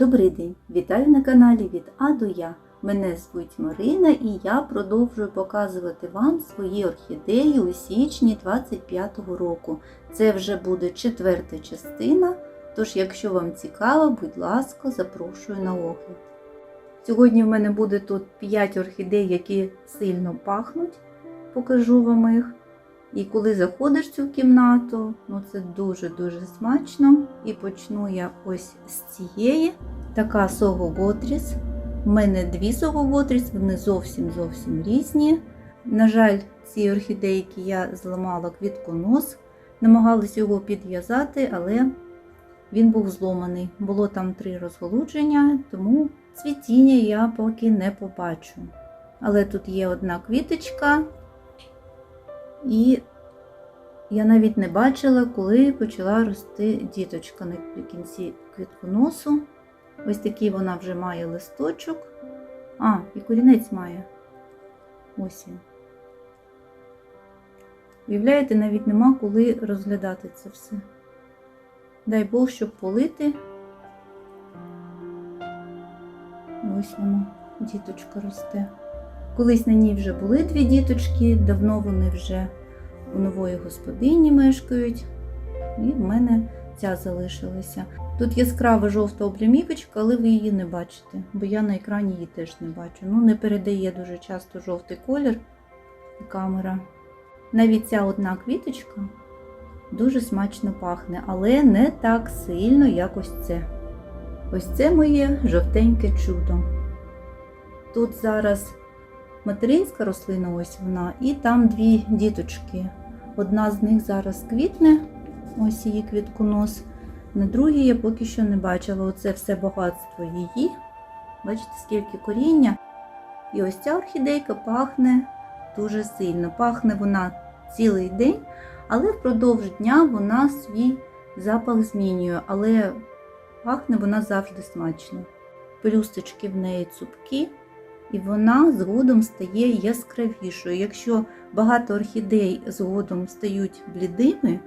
Добрий день! Вітаю на каналі від А до Я. Мене звуть Марина і я продовжую показувати вам свої орхідеї у січні 25-го року. Це вже буде четверта частина, тож, якщо вам цікаво, будь ласка, запрошую на огляд. Сьогодні в мене буде тут 5 орхідей, які сильно пахнуть. Покажу вам їх. І коли заходиш в цю кімнату, ну це дуже-дуже смачно. І почну я ось з цієї. Така Сого Готріс. У мене дві Сого Готріс, вони зовсім зовсім різні. На жаль, ці орхідейки я зламала квітконос, намагалась його підв'язати, але він був зломаний. Було там три розголудження, тому цвітіння я поки не побачу. Але тут є одна квіточка, і я навіть не бачила, коли почала рости діточка наприкінці квітконосу. Ось такий вона вже має листочок. А, і корінець має. Ось він. Уявляєте, навіть нема коли розглядати це все. Дай Бог, щоб полити. Ось воно, діточка росте. Колись на ній вже були дві діточки, давно вони вже у нової господині мешкають. І в мене ця залишилася. Тут яскрава жовта облямівочка, але ви її не бачите, бо я на екрані її теж не бачу. Ну, не передає дуже часто жовтий колір камера. Навіть ця одна квіточка дуже смачно пахне, але не так сильно, як ось це. Ось це моє жовтеньке чудо. Тут зараз материнська рослина, ось вона, і там дві діточки. Одна з них зараз квітне, ось її квітконос. На другій я поки що не бачила. Оце все багатство її. Бачите, скільки коріння. І ось ця орхідейка пахне дуже сильно. Пахне вона цілий день, але впродовж дня вона свій запах змінює. Але пахне вона завжди смачно. Пелюсточки в неї цупкі і вона згодом стає яскравішою. Якщо багато орхідей згодом стають блідими,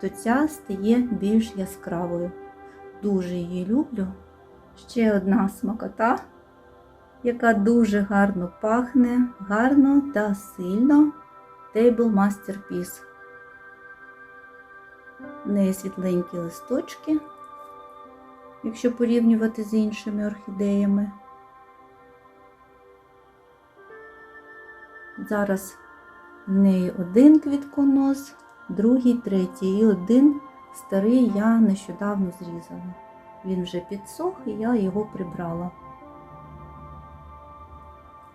то ця стає більш яскравою. Дуже її люблю. Ще одна смакота, яка дуже гарно пахне, гарно та сильно. Table Masterpiece. В неї світленькі листочки, якщо порівнювати з іншими орхідеями. Зараз в неї один квітконос, другий, третій і один старий я нещодавно зрізала. Він вже підсох і я його прибрала.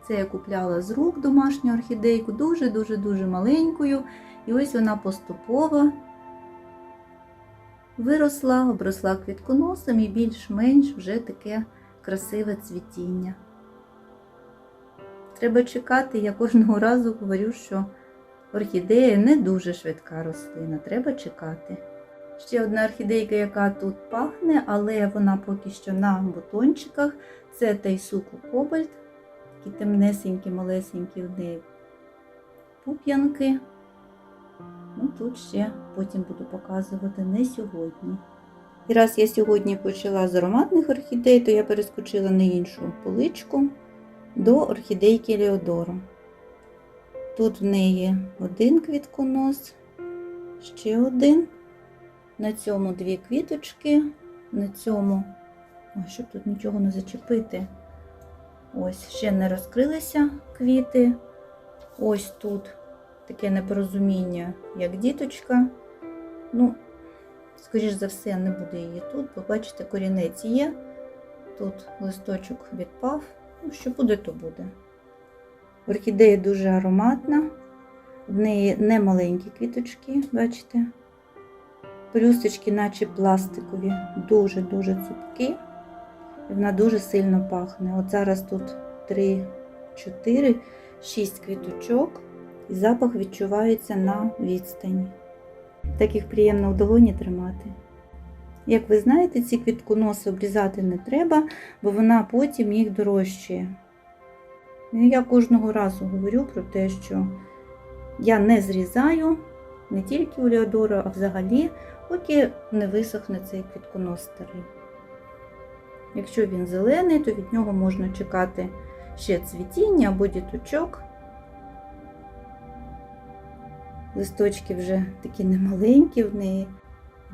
Це я купляла з рук домашню орхідейку, дуже-дуже-дуже маленькою. І ось вона поступово виросла, обросла квітконосом і більш-менш вже таке красиве цвітіння. Треба чекати, я кожного разу говорю, що орхідея не дуже швидка рослина, треба чекати. Ще одна орхідейка, яка тут пахне, але вона поки що на бутончиках. Це Тайсуку Кобальт. Такі темнесенькі, малесенькі в неї пуп'янки. Ну, Тут ще потім буду показувати не сьогодні. І раз я сьогодні почала з ароматних орхідей, то я перескочила на іншу поличку до орхідейки Леодору. Тут в неї один квітконос, ще один. На цьому дві квіточки, на цьому, ой, щоб тут нічого не зачепити. Ось, ще не розкрилися квіти. Ось тут таке непорозуміння, як діточка. Ну, скоріш за все, не буде її тут. Побачите, корінець є. Тут листочок відпав. Ну, що буде, то буде. Орхідея дуже ароматна, в неї не маленькі квіточки, бачите? Пелюсточки, наче пластикові, дуже-дуже цупкі. І вона дуже сильно пахне. От зараз тут 3, 4, 6 квіточок, і запах відчувається на відстані. Так їх приємно в долоні тримати. Як ви знаєте, ці квітконоси обрізати не треба, бо вона потім їх дорожчує. Ну, Я кожного разу говорю про те, що я не зрізаю не тільки у Леодора, а взагалі, поки не висохне цей квітконос старий. Якщо він зелений, то від нього можна чекати ще цвітіння або діточок. Листочки вже такі немаленькі в неї,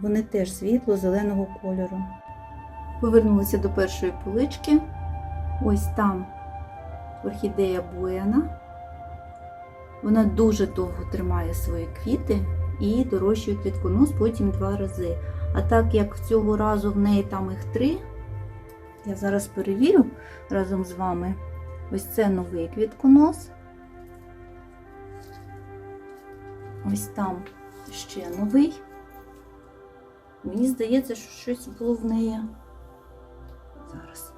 вони теж світло-зеленого кольору. Повернулися до першої полички. Ось там орхідея Буена. Вона дуже довго тримає свої квіти і дорощує квітконос потім два рази. А так як цього разу в неї там їх три, я зараз перевірю разом з вами. Ось це новий квітконос. Ось там ще новий. Мені здається, що щось було в неї. Зараз.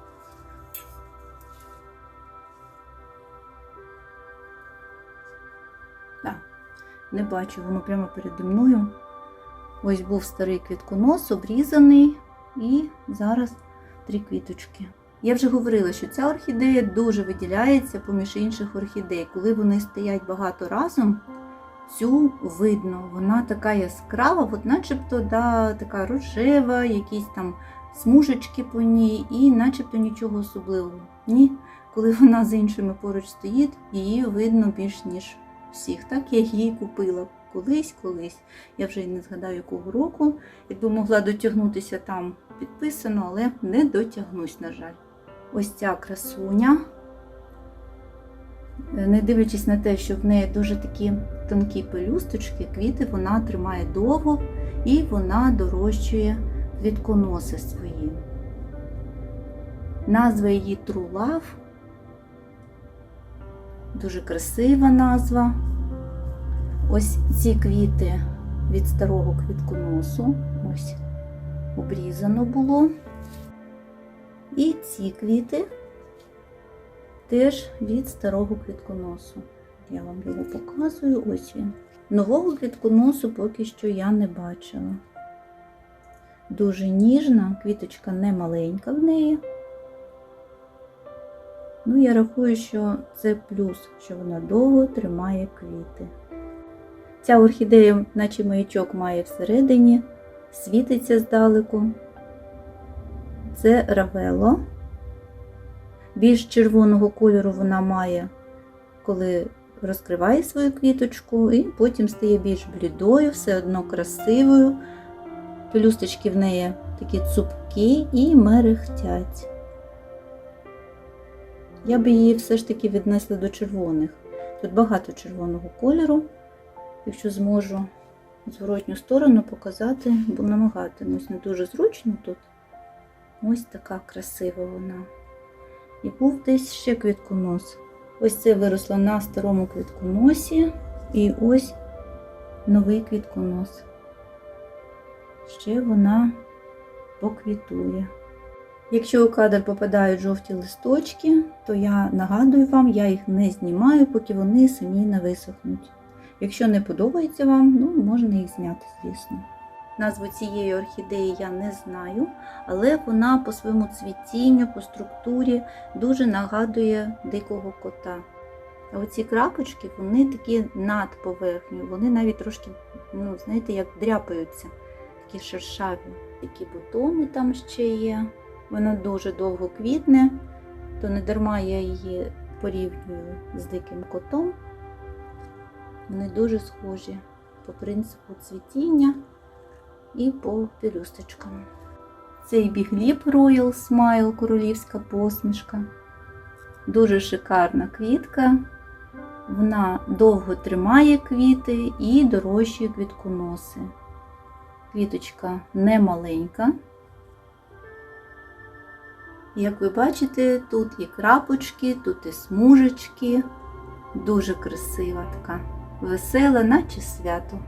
Так, не бачу, воно прямо переді мною. Ось був старий квітконос, обрізаний, і зараз три квіточки. Я вже говорила, що ця орхідея дуже виділяється поміж інших орхідей. Коли вони стоять багато разом, цю видно, вона така яскрава, от начебто да, така рожева, якісь там смужечки по ній, і начебто нічого особливого. Ні, коли вона з іншими поруч стоїть, її видно більш ніж всіх. Так я її купила колись, колись. Я вже не згадаю якого року. Якби могла дотягнутися там підписано, але не дотягнусь, на жаль. Ось ця красуня. Не дивлячись на те, що в неї дуже такі тонкі пелюсточки, квіти вона тримає довго і вона дорощує квітконоси свої. Назва її True Love. Дуже красива назва. Ось ці квіти від старого квітконосу. Ось обрізано було. І ці квіти теж від старого квітконосу. Я вам його показую, ось він. Нового квітконосу поки що я не бачила. Дуже ніжна, квіточка не маленька в неї. Ну, я рахую, що це плюс, що вона довго тримає квіти. Ця орхідея, наче маячок, має всередині, світиться здалеку. Це равело. Більш червоного кольору вона має, коли розкриває свою квіточку, і потім стає більш блідою, все одно красивою. Пелюсточки в неї такі цупкі і мерехтять. Я би її все ж таки віднесла до червоних. Тут багато червоного кольору. Якщо зможу зворотню сторону показати, бо намагатимусь не дуже зручно тут. Ось така красива вона. І був десь ще квітконос. Ось це виросло на старому квітконосі. І ось новий квітконос. Ще вона поквітує. Якщо у кадр попадають жовті листочки, то я нагадую вам, я їх не знімаю, поки вони самі не висохнуть. Якщо не подобається вам, ну можна їх зняти, звісно. Назву цієї орхідеї я не знаю, але вона по своєму цвітінню, по структурі дуже нагадує дикого кота. А оці крапочки, вони такі над поверхнею, вони навіть трошки, ну, знаєте, як дряпаються, такі шершаві, такі бутони там ще є. Вона дуже довго квітне, то не дарма я її порівнюю з диким котом. Вони дуже схожі по принципу цвітіння і по пелюсточкам. Цей бігліп Royal Smile, королівська посмішка. Дуже шикарна квітка. Вона довго тримає квіти і дорощує квітконоси. Квіточка не маленька. Як ви бачите, тут і крапочки, тут і смужечки. Дуже красива така, весела, наче свято.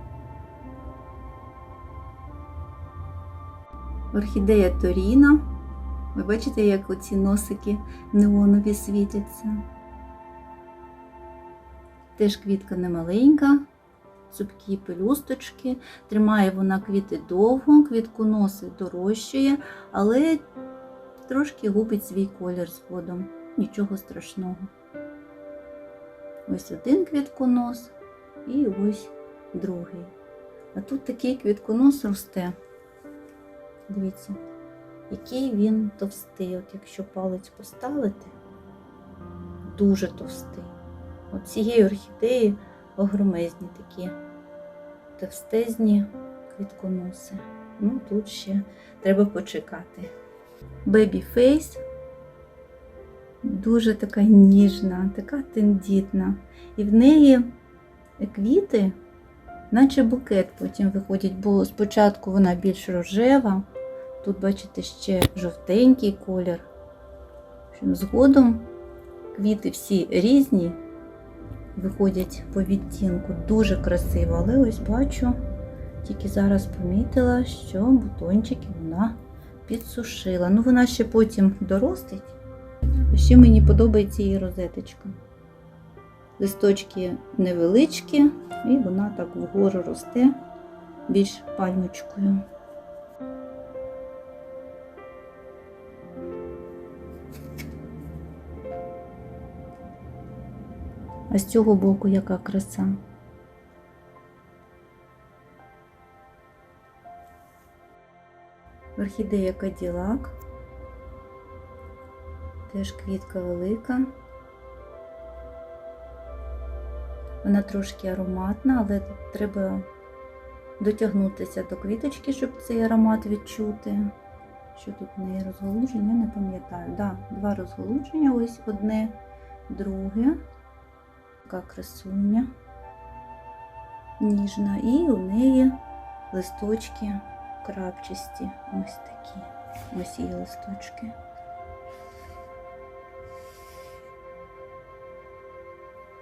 Орхідея Торіна. Ви бачите, як оці носики неонові світяться. Теж квітка немаленька, цупкі пелюсточки. Тримає вона квіти довго, квітконоси дорощує, але трошки губить свій колір згодом. Нічого страшного. Ось один квітконос і ось другий. А тут такий квітконос росте. Дивіться, який він товстий. От якщо палець поставити, дуже товстий. От цієї орхідеї огромезні такі товстезні квітконоси. Ну, тут ще треба почекати. Baby Face дуже така ніжна, така тендітна. І в неї квіти, наче букет потім виходять, бо спочатку вона більш рожева. Тут, бачите, ще жовтенький колір. Згодом квіти всі різні, виходять по відтінку, дуже красиво, але ось бачу, тільки зараз помітила, що бутончики вона підсушила. Ну, вона ще потім доростить. Ще мені подобається її розеточка. Листочки невеличкі, і вона так вгору росте більш пальмочкою. А з цього боку яка краса. Орхідея Каділак. Теж квітка велика. Вона трошки ароматна, але треба дотягнутися до квіточки, щоб цей аромат відчути. Що тут в неї розголуження, не пам'ятаю. Да, два розголуження, ось одне, друге. Така красуня ніжна. І у неї листочки крапчасті. Ось такі. Ось її листочки.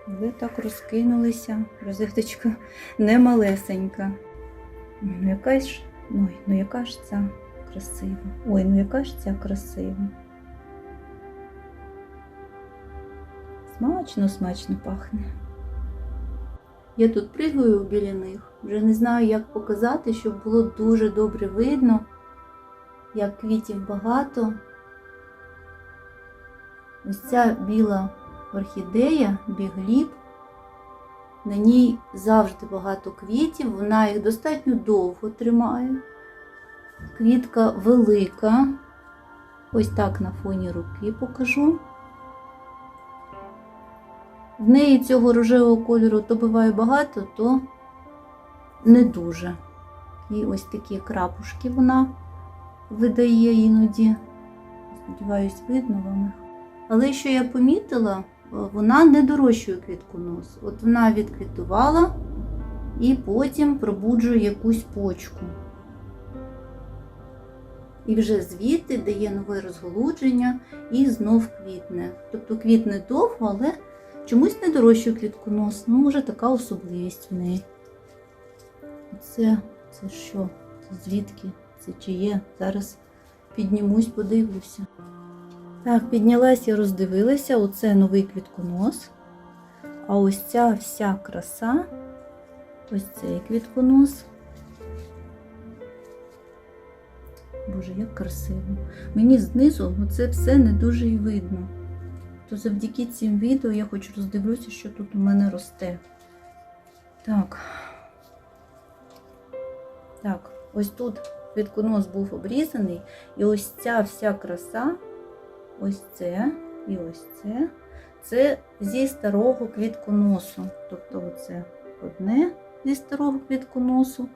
Ви так розкинулися, розеточка немалесенька. Ну яка ж, ой, ну яка ж ця красива. Ой, ну яка ж ця красива. Смачно, смачно пахне. Я тут пригаю біля них, вже не знаю, як показати, щоб було дуже добре видно, як квітів багато. Ось ця біла орхідея, бігліб. На ній завжди багато квітів, вона їх достатньо довго тримає. Квітка велика. Ось так на фоні руки покажу. В неї цього рожевого кольору то буває багато, то не дуже. І ось такі крапушки вона видає іноді. Сподіваюсь, видно вам. Але що я помітила, вона не дорощує квітконос. От вона відквітувала і потім пробуджує якусь почку. І вже звідти дає нове розголудження і знов квітне. Тобто квітне довго, але чомусь не дорощує квітконос. Ну, може, така особливість в неї. Це, це що? Це звідки? Це чиє? Зараз піднімусь, подивлюся. Так, піднялася, роздивилася, оце новий квітконос. А ось ця вся краса, ось цей квітконос. Боже, як красиво. Мені знизу це все не дуже і видно. То завдяки цим відео я хоч роздивлюся, що тут у мене росте. Так. Так, ось тут квітконос був обрізаний, і ось ця вся краса. Ось це і ось це. Це зі старого квітконосу. Тобто оце одне зі старого квітконосу.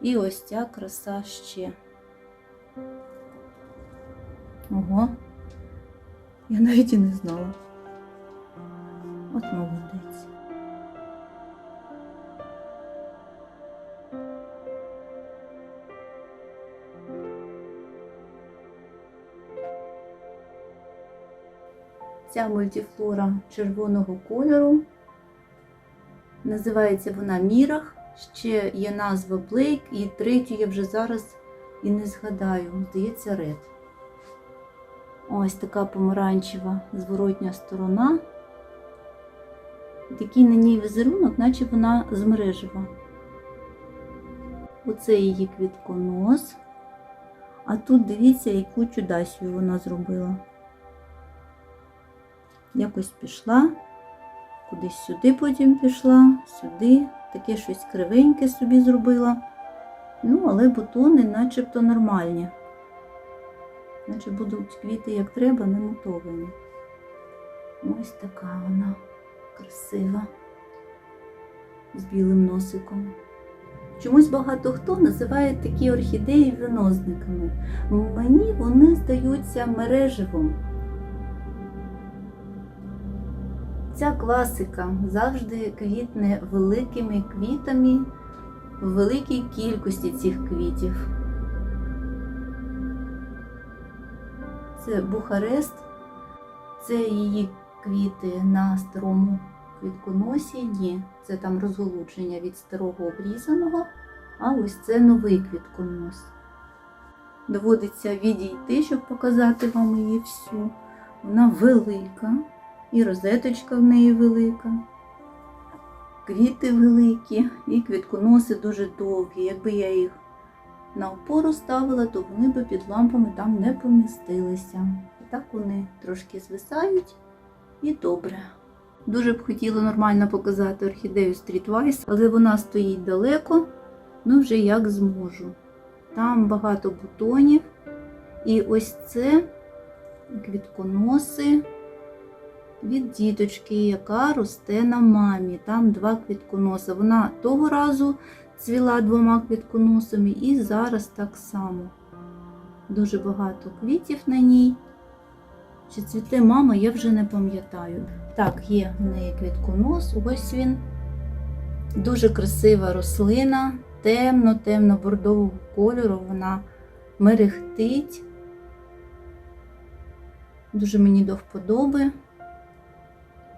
І ось ця краса ще. Ого. Я навіть і не знала. От молодець. Ця мультифлора червоного кольору. Називається вона Мірах. Ще є назва Блейк, і третю я вже зараз і не згадаю. Здається, Ред. Ось така помаранчева зворотня сторона. Такий на ній візерунок, наче вона змережева. Оце її квітконос. А тут дивіться, яку чудасію вона зробила якось пішла, кудись сюди потім пішла, сюди, таке щось кривеньке собі зробила. Ну, але бутони начебто нормальні. Наче будуть квіти як треба, не мутовані. Ось така вона красива з білим носиком. Чомусь багато хто називає такі орхідеї винозниками. Мені вони здаються мереживом. Ця класика завжди квітне великими квітами в великій кількості цих квітів. Це Бухарест, це її квіти на старому квітконосі. Ні, це там розголудження від старого обрізаного, а ось це новий квітконос. Доводиться відійти, щоб показати вам її всю. Вона велика, і розеточка в неї велика. Квіти великі, і квітконоси дуже довгі. Якби я їх на опору ставила, то вони би під лампами там не помістилися. І так вони трошки звисають і добре. Дуже б хотіла нормально показати орхідею Streetwise, але вона стоїть далеко, ну вже як зможу. Там багато бутонів. І ось це квітконоси від діточки, яка росте на мамі. Там два квітконоси. Вона того разу цвіла двома квітконосами і зараз так само. Дуже багато квітів на ній. Чи цвіте мама, я вже не пам'ятаю. Так, є в неї квітконос, ось він. Дуже красива рослина, темно-темно бордового кольору, вона мерехтить. Дуже мені до вподоби.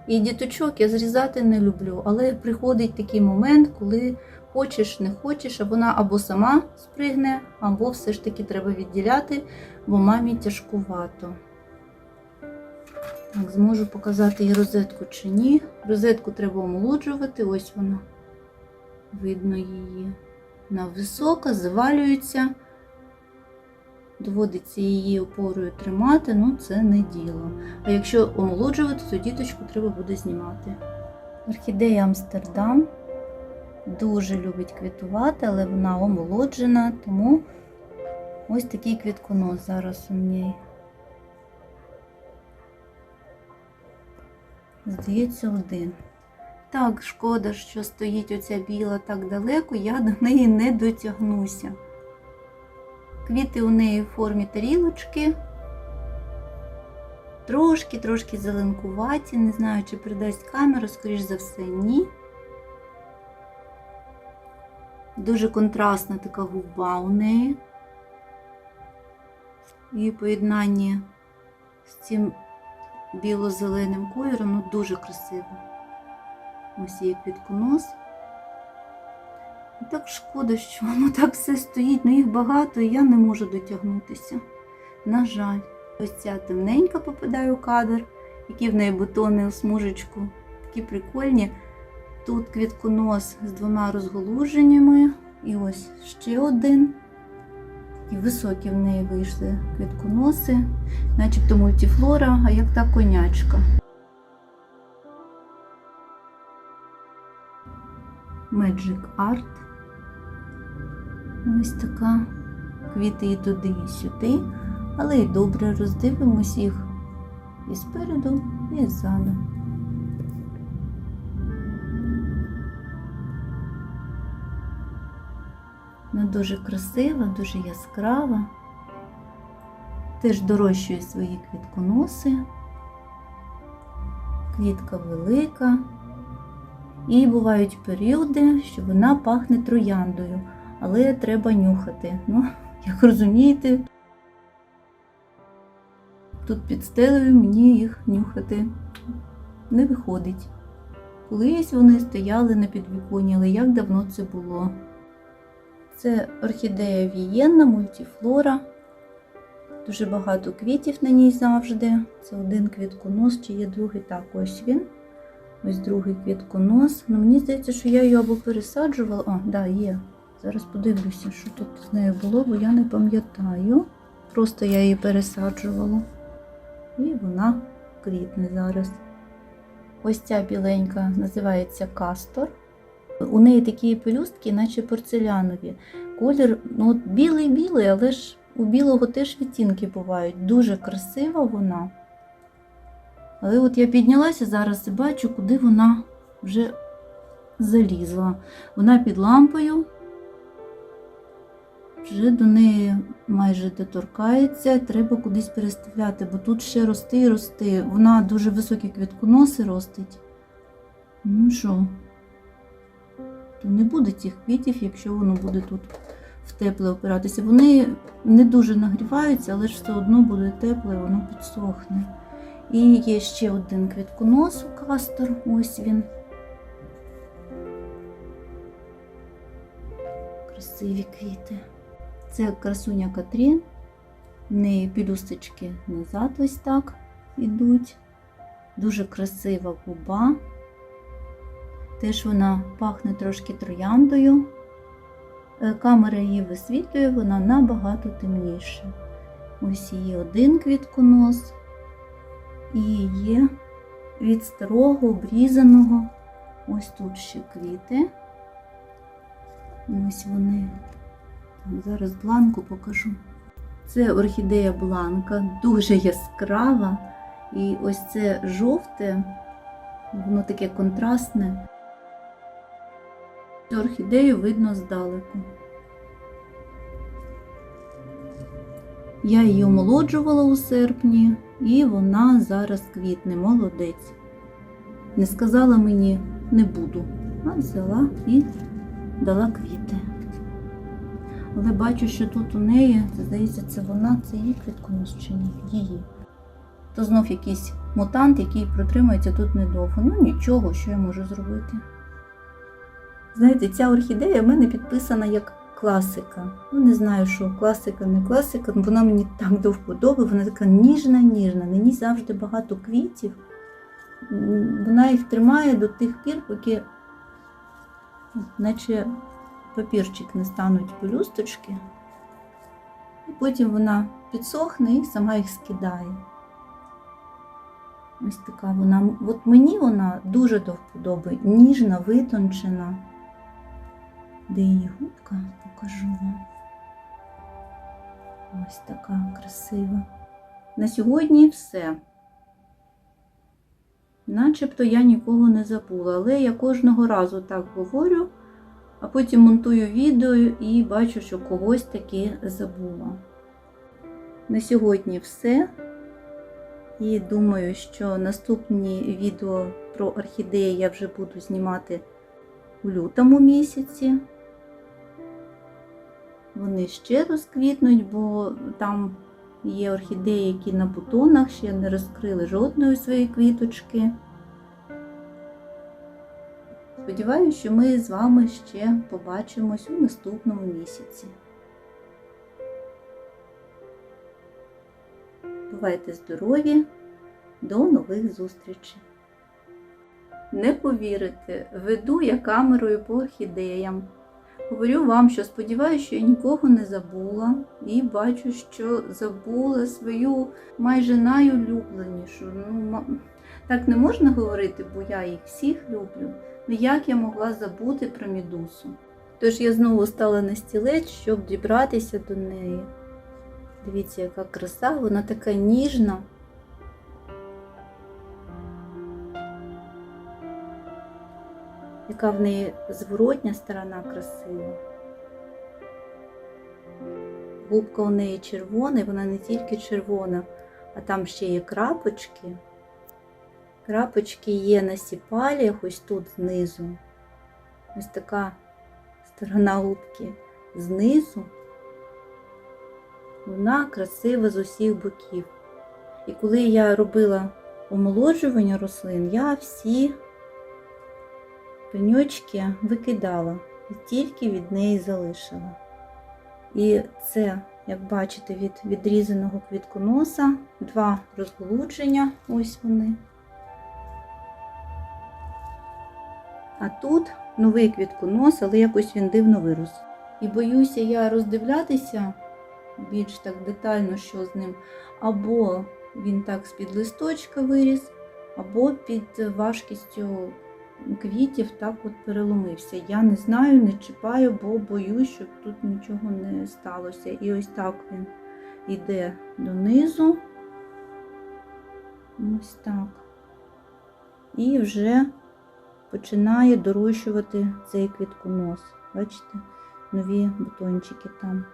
І діточок я зрізати не люблю, але приходить такий момент, коли хочеш, не хочеш, а вона або сама спригне, або все ж таки треба відділяти, бо мамі тяжкувато. Так, зможу показати її розетку чи ні. Розетку треба омолоджувати, ось вона. Видно її. Вона висока, завалюється. Доводиться її опорою тримати, ну це не діло. А якщо омолоджувати, то діточку треба буде знімати. Орхідея Амстердам дуже любить квітувати, але вона омолоджена, тому ось такий квітконос зараз у неї. Здається, один. Так, шкода, що стоїть оця біла так далеко, я до неї не дотягнуся. Квіти у неї в формі тарілочки. Трошки-трошки зеленкуваті, не знаю, чи придасть камера, скоріш за все, ні. Дуже контрастна така губа у неї. І поєднання з цим біло-зеленим кольором, ну дуже красиво. Ось є квітконос. Так шкода, що воно так все стоїть, ну їх багато, і я не можу дотягнутися. На жаль, ось ця темненька попадає у кадр, які в неї бутони у смужечку, такі прикольні. Тут квітконос з двома розголуженнями. І ось ще один. Такі високі в неї вийшли квітконоси, начебто мультифлора, а як та конячка. Magic Art. Ось така. Квіти і туди, і сюди, але й добре роздивимось їх і спереду, і ззаду. Вона дуже красива, дуже яскрава. Теж дорощує свої квітконоси. Квітка велика. І бувають періоди, що вона пахне трояндою, але треба нюхати. Ну, як розумієте, тут під стелею мені їх нюхати не виходить. Колись вони стояли на підвіконні, але як давно це було? Це орхідея вієнна, мультифлора. Дуже багато квітів на ній завжди. Це один квітконос, чи є другий так, ось він. Ось другий квітконос. Ну, мені здається, що я її або пересаджувала. О, да, є. Зараз подивлюся, що тут з нею було, бо я не пам'ятаю. Просто я її пересаджувала. І вона квітне зараз. Ось ця біленька називається кастор. У неї такі пелюстки, наче порцелянові. Колір ну, білий-білий, але ж у білого теж відтінки бувають. Дуже красива вона. Але от я піднялася зараз і бачу, куди вона вже залізла. Вона під лампою, вже до неї майже доторкається, треба кудись переставляти, бо тут ще рости і рости. Вона дуже високі квітконоси ростить. Ну що, не буде цих квітів, якщо воно буде тут в тепле опиратися. Вони не дуже нагріваються, але ж все одно буде тепле, воно підсохне. І є ще один квітконос у кастор. Ось він. Красиві квіти. Це красуня Катрін. В неї пілюсточки назад ось так ідуть. Дуже красива губа. Теж вона пахне трошки трояндою. Е, Камера її висвітлює, вона набагато темніша. Ось її один квітконос. І є від старого обрізаного. Ось тут ще квіти. Ось вони. Зараз бланку покажу. Це орхідея бланка, дуже яскрава. І ось це жовте, воно таке контрастне. Цю орхідею видно здалеку. Я її омолоджувала у серпні, і вона зараз квітне, молодець. Не сказала мені не буду, а взяла і дала квіти. Але бачу, що тут у неї, здається, це вона, це її квітконос чи ні? Її. То знов якийсь мутант, який протримується тут недовго. Ну нічого, що я можу зробити. Знаєте, ця орхідея в мене підписана як класика. Ну, не знаю, що класика, не класика, але вона мені так до вподоби, вона така ніжна, ніжна. На ній завжди багато квітів. Вона їх тримає до тих пір, поки наче папірчик не стануть пелюсточки. І потім вона підсохне і сама їх скидає. Ось така вона. От мені вона дуже до вподоби, ніжна, витончена. Де її губка, покажу вам. Ось така красива. На сьогодні все. Начебто я нікого не забула, але я кожного разу так говорю, а потім монтую відео і бачу, що когось таки забула. На сьогодні все. І думаю, що наступні відео про орхідеї я вже буду знімати у лютому місяці. Вони ще розквітнуть, бо там є орхідеї, які на бутонах ще не розкрили жодної своєї квіточки. Сподіваюся, що ми з вами ще побачимось у наступному місяці. Бувайте здорові! До нових зустрічей! Не повірите, веду я камерою по орхідеям. Говорю вам, що сподіваюся, що я нікого не забула, і бачу, що забула свою майже найулюбленішу. Ну, так не можна говорити, бо я їх всіх люблю. Ну як я могла забути про мідусу? Тож я знову стала на стілець, щоб дібратися до неї. Дивіться, яка краса, вона така ніжна. Яка в неї зворотня сторона красива. Губка у неї червона, і вона не тільки червона, а там ще є крапочки. Крапочки є на сіпаліях, ось тут знизу. Ось така сторона губки знизу. Вона красива з усіх боків. І коли я робила омолоджування рослин, я всі пеньочки викидала і тільки від неї залишила. І це, як бачите, від відрізаного квітконоса два розголудження, ось вони. А тут новий квітконос, але якось він дивно вирос. І боюся я роздивлятися більш так детально, що з ним, або він так з-під листочка виріс, або під важкістю квітів так от переломився. Я не знаю, не чіпаю, бо боюсь, щоб тут нічого не сталося. І ось так він йде донизу. Ось так. І вже починає дорощувати цей квітконос. Бачите, нові бутончики там.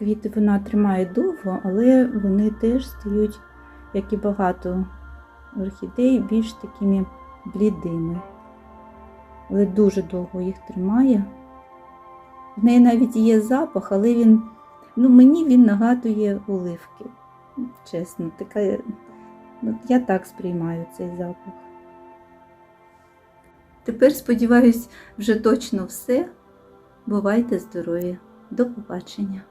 Квіти вона тримає довго, але вони теж стають, як і багато орхідей, більш такими блідими. Але дуже довго їх тримає. В неї навіть є запах, але він, ну, мені він нагадує оливки. Чесно, така, ну, я так сприймаю цей запах. Тепер, сподіваюсь, вже точно все. Бувайте здорові! До побачення!